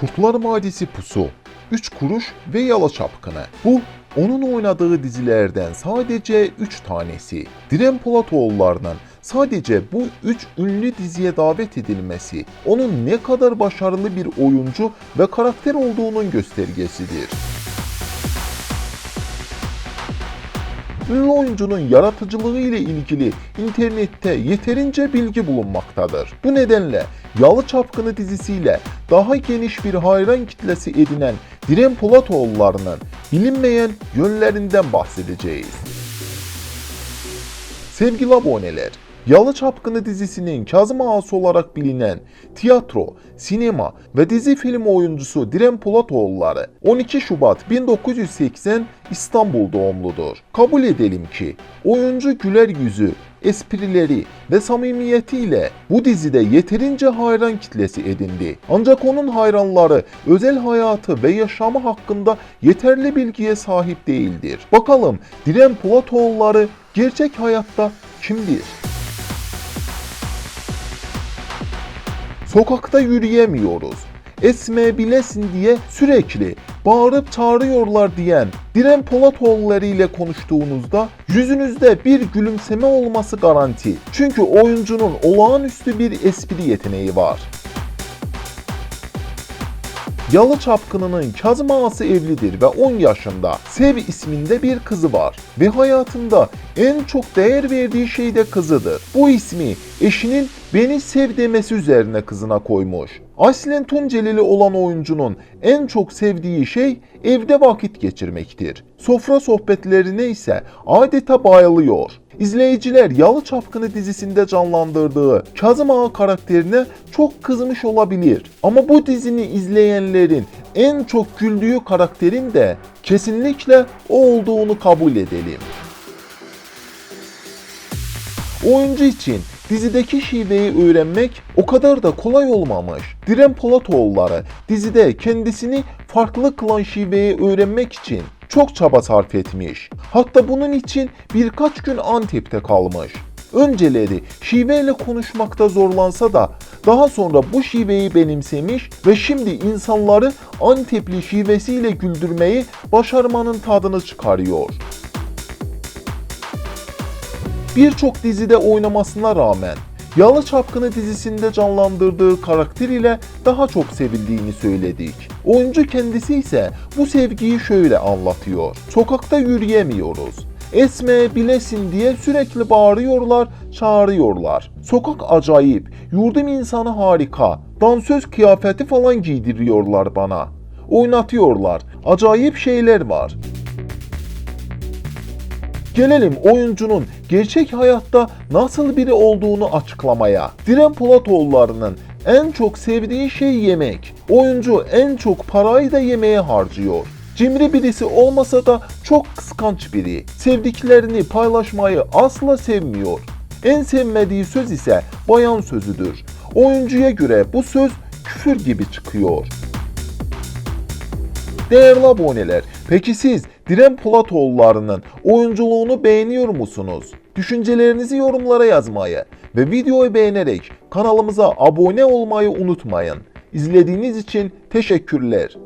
Kurtlar Vadisi Pusu, Üç Kuruş ve Yalı Çapkını. Bu onun oynadığı dizilerden sadece 3 tanesi. Diren Polatoğulları'nın sadece bu 3 ünlü diziye davet edilmesi onun ne kadar başarılı bir oyuncu ve karakter olduğunun göstergesidir. Ünlü oyuncunun yaratıcılığı ile ilgili internette yeterince bilgi bulunmaktadır. Bu nedenle Yalı Çapkını dizisiyle daha geniş bir hayran kitlesi edinen Diren Polatoğulları'nın bilinmeyen yönlerinden bahsedeceğiz. Sevgili aboneler, Yalı Çapkını dizisinin Kazım Ağası olarak bilinen tiyatro, sinema ve dizi film oyuncusu Diren Polatoğulları 12 Şubat 1980 İstanbul doğumludur. Kabul edelim ki oyuncu güler yüzü, esprileri ve samimiyetiyle bu dizide yeterince hayran kitlesi edindi. Ancak onun hayranları özel hayatı ve yaşamı hakkında yeterli bilgiye sahip değildir. Bakalım Diren Polatoğulları gerçek hayatta kimdir? Sokakta yürüyemiyoruz. Esme bilesin diye sürekli bağırıp çağırıyorlar diyen Diren Polatoğulları ile konuştuğunuzda yüzünüzde bir gülümseme olması garanti. Çünkü oyuncunun olağanüstü bir espri yeteneği var. Yalı Çapkını'nın Kazım Ağası evlidir ve 10 yaşında Sev isminde bir kızı var ve hayatında en çok değer verdiği şey de kızıdır. Bu ismi eşinin beni sev demesi üzerine kızına koymuş. Aslen Tuncelili olan oyuncunun en çok sevdiği şey evde vakit geçirmektir. Sofra sohbetlerine ise adeta bayılıyor. İzleyiciler Yalı Çapkını dizisinde canlandırdığı Kazım Ağa karakterine çok kızmış olabilir. Ama bu dizini izleyenlerin en çok güldüğü karakterin de kesinlikle o olduğunu kabul edelim. Oyuncu için dizideki şiveyi öğrenmek o kadar da kolay olmamış. Diren Polatoğulları dizide kendisini farklı kılan şiveyi öğrenmek için çok çaba sarf etmiş. Hatta bunun için birkaç gün Antep'te kalmış. Önceleri şiveyle konuşmakta zorlansa da daha sonra bu şiveyi benimsemiş ve şimdi insanları Antepli şivesiyle güldürmeyi başarmanın tadını çıkarıyor. Birçok dizide oynamasına rağmen Yalı Çapkını dizisinde canlandırdığı karakter ile daha çok sevildiğini söyledik. Oyuncu kendisi ise bu sevgiyi şöyle anlatıyor. Sokakta yürüyemiyoruz. Esme bilesin diye sürekli bağırıyorlar, çağırıyorlar. Sokak acayip, yurdum insanı harika. Dansöz kıyafeti falan giydiriyorlar bana. Oynatıyorlar. Acayip şeyler var. Gelelim oyuncunun gerçek hayatta nasıl biri olduğunu açıklamaya. Diren Polatoğulları'nın en çok sevdiği şey yemek. Oyuncu en çok parayı da yemeğe harcıyor. Cimri birisi olmasa da çok kıskanç biri. Sevdiklerini paylaşmayı asla sevmiyor. En sevmediği söz ise bayan sözüdür. Oyuncuya göre bu söz küfür gibi çıkıyor. Değerli aboneler, peki siz Diren Polatoğulları'nın oyunculuğunu beğeniyor musunuz? Düşüncelerinizi yorumlara yazmayı ve videoyu beğenerek kanalımıza abone olmayı unutmayın. İzlediğiniz için teşekkürler.